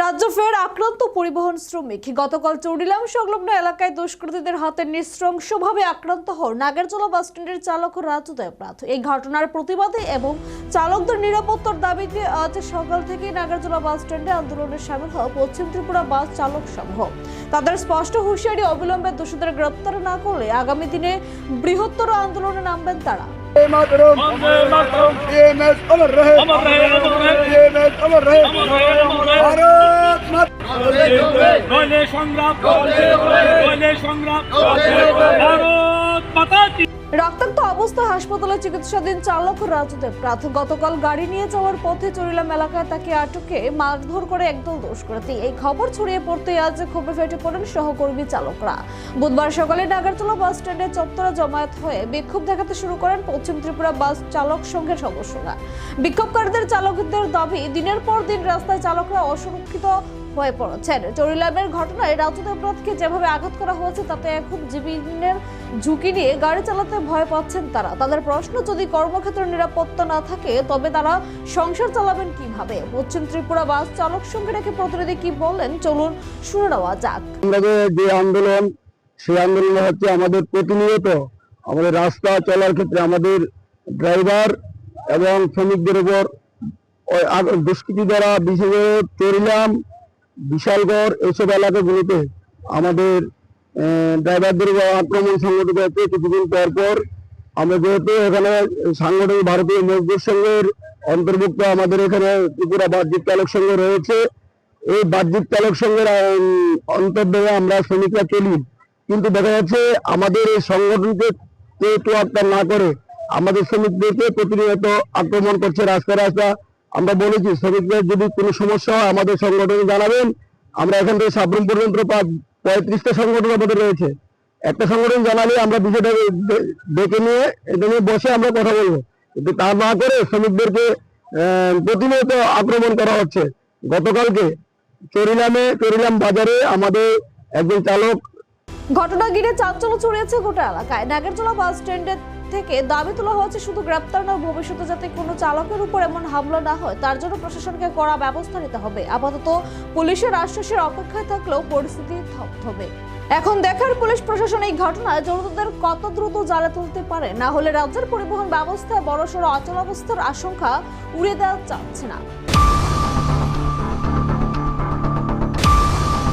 রাজ্য ফের আক্রান্ত পরিবহন শ্রমিক। গতকাল চৌড়িলাম সংলগ্ন এলাকায় দুষ্কৃতীদের হাতে নৃশংসভাবে আক্রান্ত হন নাগেরচলা বাস স্ট্যান্ডের চালক রাজু দেবনাথ এই ঘটনার প্রতিবাদে এবং চালকদের নিরাপত্তার দাবিতে আজ সকাল থেকে নাগেরচলা বাস স্ট্যান্ডে আন্দোলনে সামিল হয় পশ্চিম ত্রিপুরা বাস চালক সমূহ তাদের স্পষ্ট হুঁশিয়ারি অবিলম্বে দোষীদের গ্রেপ্তার না করলে আগামী দিনে বৃহত্তর আন্দোলনে নামবেন তারা। Matrum. Diyemez alır rehe. Diyemez alır rehe. Bharat mat. Böyle সংগ্রাম বলে সংগ্রাম ভারত অবস্থায় হাসপাতালে চিকিৎসাধীন চালক রাজু দেবনাথ গতকাল গাড়ি নিয়ে যাওয়ার পথে চরিলাম এলাকায় তাকে আটকে মারধর করে একদল দুষ্কৃতী। এই খবর ছড়িয়ে পড়তে আজ ক্ষোভে ফেটে পড়েন সহকর্মী চালকরা। বুধবার সকালে নাগারতলা বাস স্ট্যান্ডে চত্বরে জমায়েত হয়ে বিক্ষোভ দেখাতে শুরু করেন পশ্চিম ত্রিপুরা বাস চালক সংঘের সদস্যরা। বিক্ষোভকারীদের চালকদের দাবি, দিনের পর দিন রাস্তায় চালকরা অসুরক্ষিত হয়ে পড়েছেন। চরিলামের ঘটনায় রাজু দেবনাথকে যেভাবে আঘাত করা হয়েছে, তাতে এখন জীবনের ঝুঁকি নিয়ে গাড়ি চালাতে ভয় পাচ্ছেন তারা। তাদের প্রশ্ন, যদি কর্মক্ষেত্রে নিরাপত্তা না থাকে, তবে তারা সংসার চালাবেন কীভাবে? পশ্চিম ত্রিপুরা বাস চালক সংঘের একটি প্রতিনিধি কি বললেন? চলুন শুনে নেওয়া যাক। যে আন্দোলন, সেই আন্দোলন হচ্ছে আমাদের প্রতিনিয়ত আমাদের রাস্তা চলার ক্ষেত্রে আমাদের ড্রাইভার এবং শ্রমিকদের উপর আগ- দ্বারা বিশেষ করে বিশালগড় এইসব এলাকাগুলোতে আমাদের ড্রাইভারদের আক্রমণ সংগঠিত হচ্ছে কিছুদিন পর পর। আমরা যেহেতু এখানে সাংগঠনিক ভারতীয় মজদুর সংঘের অন্তর্ভুক্ত আমাদের এখানে ত্রিপুরা বাহ্যিক চালক সংঘ রয়েছে। এই বাহ্যিক চালক সংঘের আহ, অন্তর্ভুক্ত আমরা শ্রমিকরা চলি। কিন্তু দেখা যাচ্ছে আমাদের এই সংগঠনকে কেউ তোয়াক্কা না করে আমাদের শ্রমিকদেরকে প্রতিনিয়ত আক্রমণ করছে রাস্তা রাস্তা আমরা বলেছি শ্রমিকদের যদি কোনো সমস্যা হয়, আমাদের সংগঠনে জানাবেন। আমরা এখান থেকে সাবরুম পর্যন্ত প্রায় পঁয়ত্রিশটা সংগঠন আমাদের রয়েছে। একটা সংগঠন জানালে আমরা বিষয়টা দে- ডেকে নিয়ে, এটা নিয়ে বসে আমরা কথা বলব। কিন্তু তা না করে শ্রমিকদেরকে প্রতিনিয়ত আক্রমণ করা হচ্ছে। গতকালকে চরিলামে, চরিলাম বাজারে আমাদের একজন চালক ঘটনা ঘিরে চাঞ্চল্য ছড়িয়েছে গোটা এলাকায়। নাগেরচলা বাস স্ট্যান্ডের থেকে দাবি তোলা হয়েছে, শুধু গ্রেপ্তার নয়, ভবিষ্যতে যাতে কোনো চালকের উপর এমন হামলা না হয়, তার জন্য প্রশাসনকে কড়া ব্যবস্থা নিতে হবে। আপাতত পুলিশের আশ্বাসের অপেক্ষায় থাকলেও পরিস্থিতি থপথপে এখন দেখার পুলিশ প্রশাসন এই ঘটনায় জড়িতদের কত দ্রুত জালে তুলতে পারে, না হলে রাজ্যের পরিবহন ব্যবস্থায় বড়সড় অচলাবস্থার আশঙ্কা উড়িয়ে দেওয়া যাচ্ছে না।